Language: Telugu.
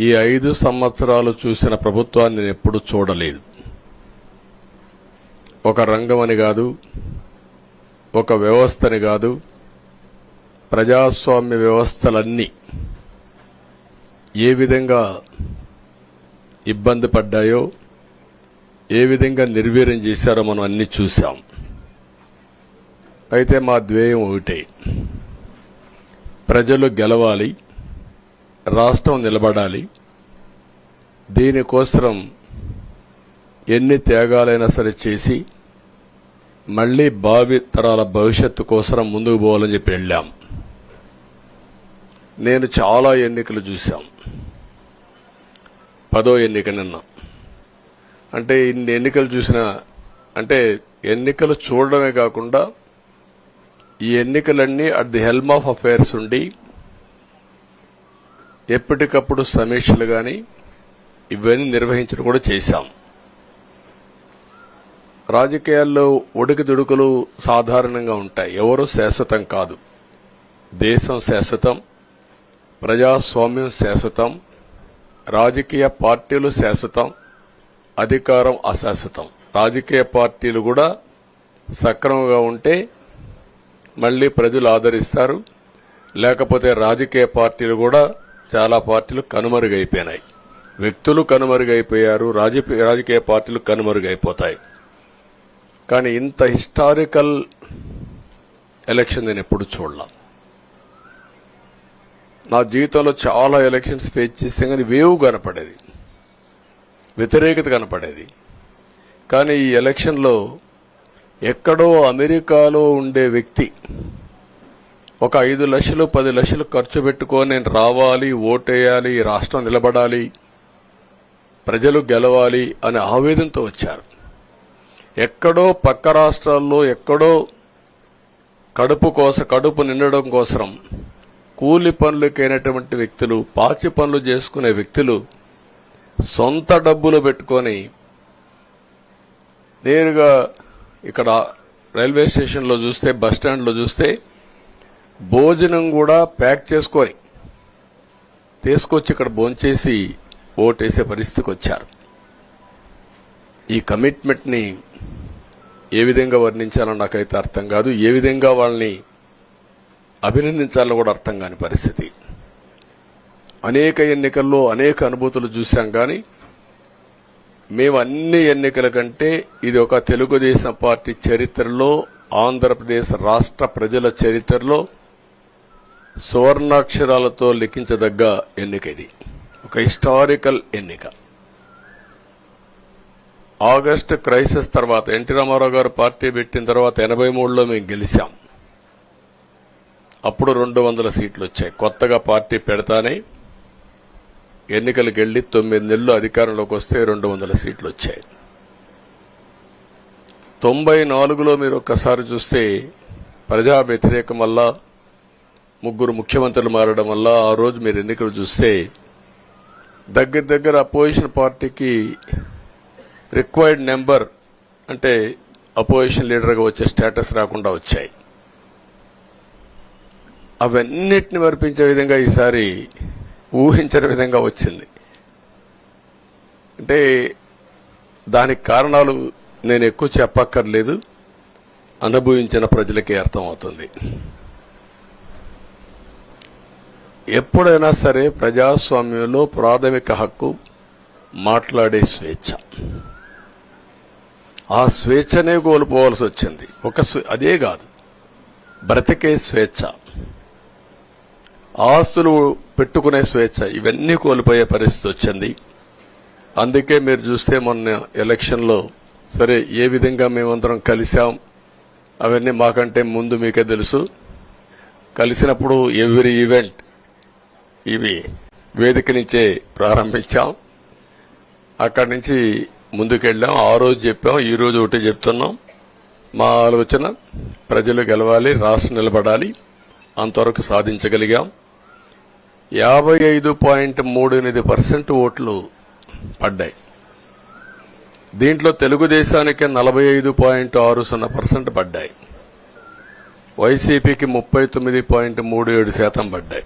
ఈ ఐదు సంవత్సరాలు చూసిన ప్రభుత్వాన్ని నేను ఎప్పుడు చూడలేదు. ఒక రంగం అని కాదు ఒక వ్యవస్థని కాదు ప్రజాస్వామ్య వ్యవస్థలన్నీ ఏ విధంగా ఇబ్బంది పడ్డాయో ఏ విధంగా నిర్వీర్యం చేశారో మనం అన్ని చూశాం. అయితే మా ధ్యేయం ఒకటే. ప్రజలు గెలవాలి రాష్ట్రం నిలబడాలి. దీనికోసం ఎన్ని త్యాగాలైనా సరే చేసి మళ్ళీ భావి తరాల భవిష్యత్తు కోసం ముందుకు పోవాలని చెప్పి వెళ్ళాం. నేను చాలా ఎన్నికలు చూశాం. పదో ఎన్నిక నిన్న. అంటే ఇన్ని ఎన్నికలు చూసిన అంటే ఎన్నికలు చూడడమే కాకుండా ఈ ఎన్నికలన్నీ at the helm of affairs ఉండి ఎప్పటికప్పుడు సమీక్షలు కానీ ఇవన్నీ నిర్వహించడం కూడా చేశాం. రాజకీయాల్లో ఒడికిదుడుకులు సాధారణంగా ఉంటాయి. ఎవరు శాశ్వతం కాదు. దేశం శాశ్వతం. ప్రజాస్వామ్యం శాశ్వతం. రాజకీయ పార్టీలు శాశ్వతం. అధికారం అశాశ్వతం. రాజకీయ పార్టీలు కూడా సక్రమంగా ఉంటే మళ్ళీ ప్రజలు ఆదరిస్తారు. లేకపోతే రాజకీయ పార్టీలు కూడా చాలా పార్టీలు కనుమరుగైపోయినాయి. వ్యక్తులు కనుమరుగైపోయారు రాజకీయ రాజకీయ పార్టీలు కనుమరుగైపోతాయి. కానీ ఇంత హిస్టారికల్ ఎలక్షన్ నేను ఎప్పుడు చూడలా. నా జీవితంలో చాలా ఎలక్షన్స్ ఫేస్ చేస్తే కానీ వేవ్ కనపడేది. వ్యతిరేకత కనపడేది. కానీ ఈ ఎలక్షన్లో ఎక్కడో అమెరికాలో ఉండే వ్యక్తి ఒక ఐదు లక్షలు పది లక్షలు ఖర్చు పెట్టుకొని నేను రావాలి ఓటేయాలి రాష్ట్రం నిలబడాలి ప్రజలు గెలవాలి అనే ఆవేదనతో వచ్చారు. ఎక్కడో పక్క రాష్ట్రాల్లో ఎక్కడో కడుపు కోసం కడుపు నిండడం కోసం కూలి పనులకైనటువంటి వ్యక్తులు పాచి పనులు చేసుకునే వ్యక్తులు సొంత డబ్బులు పెట్టుకొని నేరుగా ఇక్కడ రైల్వే స్టేషన్లో చూస్తే బస్ స్టాండ్లో చూస్తే భోజనం కూడా ప్యాక్ చేసుకొని తీసుకొచ్చి ఇక్కడ భోంచేసి ఓటేసే పరిస్థితికి వచ్చారు. ఈ కమిట్మెంట్ని ఏ విధంగా వర్ణించాలో నాకైతే అర్థం కాదు. ఏ విధంగా వాళ్ళని అభినందించాలో కూడా అర్థం కాని పరిస్థితి. అనేక ఎన్నికల్లో అనేక అనుభూతులు చూశాం కానీ మేము అన్ని ఎన్నికల కంటే ఇది ఒక తెలుగుదేశం పార్టీ చరిత్రలో ఆంధ్రప్రదేశ్ రాష్ట్ర ప్రజల చరిత్రలో సువర్ణాక్షరాలతో లిఖించదగ్గ ఎన్నిక ఇది ఒక హిస్టారికల్ ఎన్నిక. ఆగస్టు క్రైసిస్ తర్వాత ఎన్టీ రామారావు గారు పార్టీ పెట్టిన తర్వాత ఎనభై మూడులో మేము గెలిచాం. అప్పుడు రెండు వందల సీట్లు వచ్చాయి. కొత్తగా పార్టీ పెడతానే ఎన్నికలకు వెళ్ళి తొమ్మిది నెలలు అధికారంలోకి వస్తే రెండు వందల సీట్లు వచ్చాయి. తొంభై నాలుగులో మీరు ఒక్కసారి చూస్తే ప్రజా వ్యతిరేకం వల్ల ముగ్గురు ముఖ్యమంత్రులు మారడం వల్ల ఆ రోజు మీరు ఎన్నికలు చూస్తే దగ్గర దగ్గర అపోజిషన్ పార్టీకి రిక్వైర్డ్ నెంబర్ అంటే అపోజిషన్ లీడర్గా వచ్చే స్టేటస్ రాకుండా వచ్చాయి. అవన్నిటిని మర్పించే విధంగా ఈసారి ఊహించని విధంగా వచ్చింది. అంటే దానికి కారణాలు నేను ఎక్కువ చెప్పక్కర్లేదు. అనుభవించిన ప్రజలకే అర్థమవుతుంది. ఎప్పుడైనా సరే ప్రజాస్వామ్యంలో ప్రాథమిక హక్కు మాట్లాడే స్వేచ్ఛ. ఆ స్వేచ్ఛనే కోల్పోవలసి వచ్చింది. ఒక స్వే- అదే కాదు. బ్రతికే స్వేచ్ఛ. ఆస్తులు పెట్టుకునే స్వేచ్ఛ. ఇవన్నీ కోల్పోయే పరిస్థితి వచ్చింది. అందుకే మీరు చూస్తే మొన్న ఎలక్షన్లో సరే ఏ విధంగా మేమందరం కలిసాం అవన్నీ మాకంటే ముందు మీకే తెలుసు. కలిసినప్పుడు ఎవ్రీ ఈవెంట్ ఇవి వేదిక నుంచే ప్రారంభించాం. అక్కడి నుంచి ముందుకెళ్ళాం. ఆ రోజు చెప్పాం ఈ రోజు ఒకటి చెప్తున్నాం. మా ఆలోచన ప్రజలు గెలవాలి రాష్ట్రం నిలబడాలి అంతవరకు సాధించగలిగాం. యాభై ఐదు పాయింట్ మూడు ఎనిమిది పర్సెంట్ ఓట్లు పడ్డాయి. దీంట్లో తెలుగుదేశానికి నలభై ఐదు పాయింట్ ఆరు సున్నా పర్సెంట్ పడ్డాయి. వైసీపీకి ముప్పై తొమ్మిది పాయింట్ మూడు ఏడు శాతం పడ్డాయి.